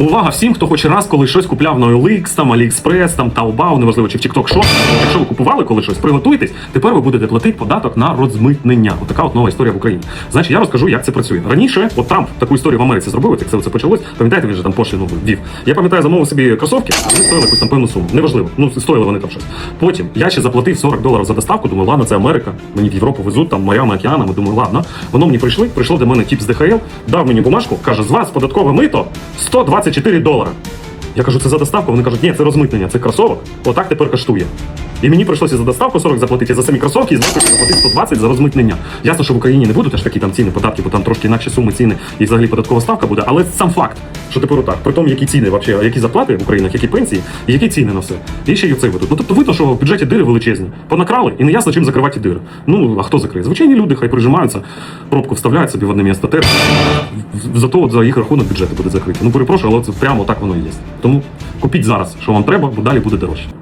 Увага всім, хто хоч раз коли щось купляв на OLX, там AliExpress, там Taobao, неважливо, чи в TikTok Shop. Якщо ви купували коли щось, приготуйтесь, тепер ви будете платити податок на розмитнення. Отака от нова історія в Україні. Значить, я розкажу, як це працює. Раніше, от Трамп таку історію в Америці зробив, як це, це почалось. Пам'ятаєте, він же там пошліну ввів. Я пам'ятаю, замовив собі кросовки, вони стоїли якусь там певну суму. Неважливо. Ну, стоїли вони там щось. Потім я ще заплатив 40 доларів за доставку. Думаю, ладно, це Америка. Мені в Європу везуть там морями, океанами. Думаю, ладно. Воно мені прийшли, прийшло до мене тіп з ДХЛ, дав мені бумажку, каже, з вас податкове мито 124 долара. Я кажу, це за доставку. Вони кажуть, ні, це розмитнення, це кросовок. Отак тепер коштує. І мені прийшлося за доставку 40 заплатити, і за самі кросовки і зверху заплатити 120 за розмитнення. Ясно, що в Україні не будуть аж такі там ціни, податки, бо там трошки інакші суми ціни і взагалі податкова ставка буде. Але сам факт, що тепер отак, при тому, які ціни вообще, які зарплати в Українах, які пенсії, і які ціни на все. І ще й оце ведуть. Ну тобто видно, що в бюджеті дири величезні. Понакрали і не ясно, чим закривати дири. Ну а хто закриє? Звичайні люди, хай прижимаються, пробку вставляють собі в одне місце Теж Зато за їх рахунок бюджету буде закрити. Ну перепрошую, але це прямо так воно і є. Тому купіть зараз, що вам треба, бо далі буде дорожче.